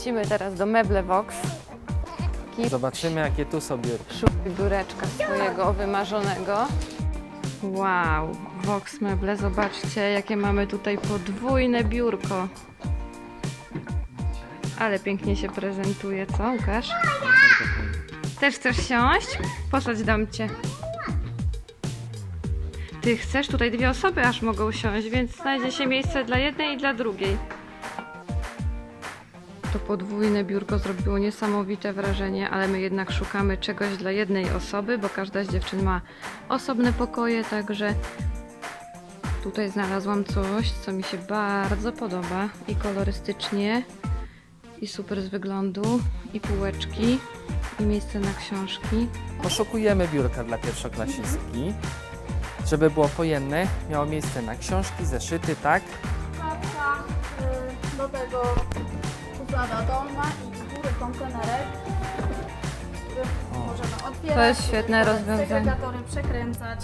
lecimy teraz do Meble Vox. Zobaczymy, jakie tu sobie. Szukaj biureczka swojego wymarzonego. Wow, Vox Meble, zobaczcie, jakie mamy tutaj podwójne biurko. Ale pięknie się prezentuje, co Łukasz? Też chcesz siąść? Posadź dam cię. Ty chcesz? Tutaj dwie osoby aż mogą siąść, więc znajdzie się miejsce dla jednej i dla drugiej. To podwójne biurko zrobiło niesamowite wrażenie, ale my jednak szukamy czegoś dla jednej osoby, bo każda z dziewczyn ma osobne pokoje, także tutaj znalazłam coś, co mi się bardzo podoba i kolorystycznie, i super z wyglądu, i półeczki, i miejsce na książki. Poszukujemy biurka dla pierwszoklasistki. Żeby było pojemne, miało miejsce na książki, zeszyty, tak? Szafka, y, do tego szuflada dolna i z góry kontenerek, który możemy otwierać. To jest świetne rozwiązanie. Segregatory przekręcać.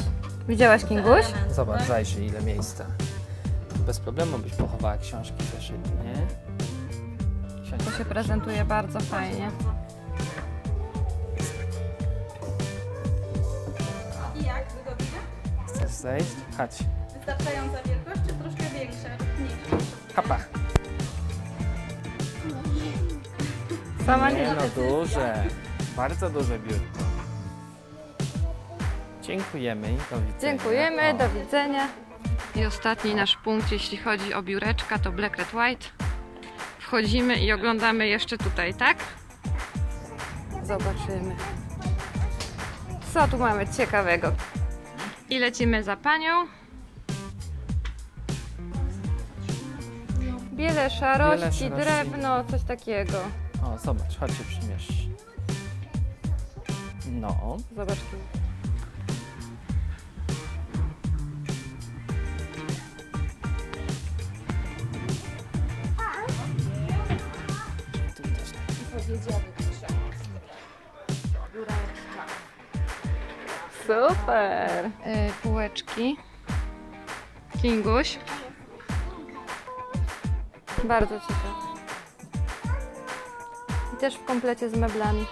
Widziałaś Kinguś? elementy, Zobacz, tak? zajrzyj ile miejsca. Bez problemu byś pochowała książki, zeszyty, nie? To się prezentuje bardzo fajnie. I jak? Wygodnie? Chcesz zejść? Chodź. Wystarczająca wielkość, czy troszkę większa? Mniejsza? Hapa. Sama Nie nie. no, duże. Bardzo duże biurko. Dziękujemy i do widzenia. Dziękujemy, O. do widzenia. I ostatni nasz punkt, jeśli chodzi o biureczka, to Black Red White. Wchodzimy i oglądamy jeszcze tutaj, tak? Zobaczymy. Co tu mamy ciekawego? I lecimy za panią. Biele szarości, Biele szarości. drewno, coś takiego. Zobacz, chodź się przymierz. No, Zobacz tu. tu też. Super! E, półeczki. Kinguś. Bardzo ciekawe. Też w komplecie z meblami.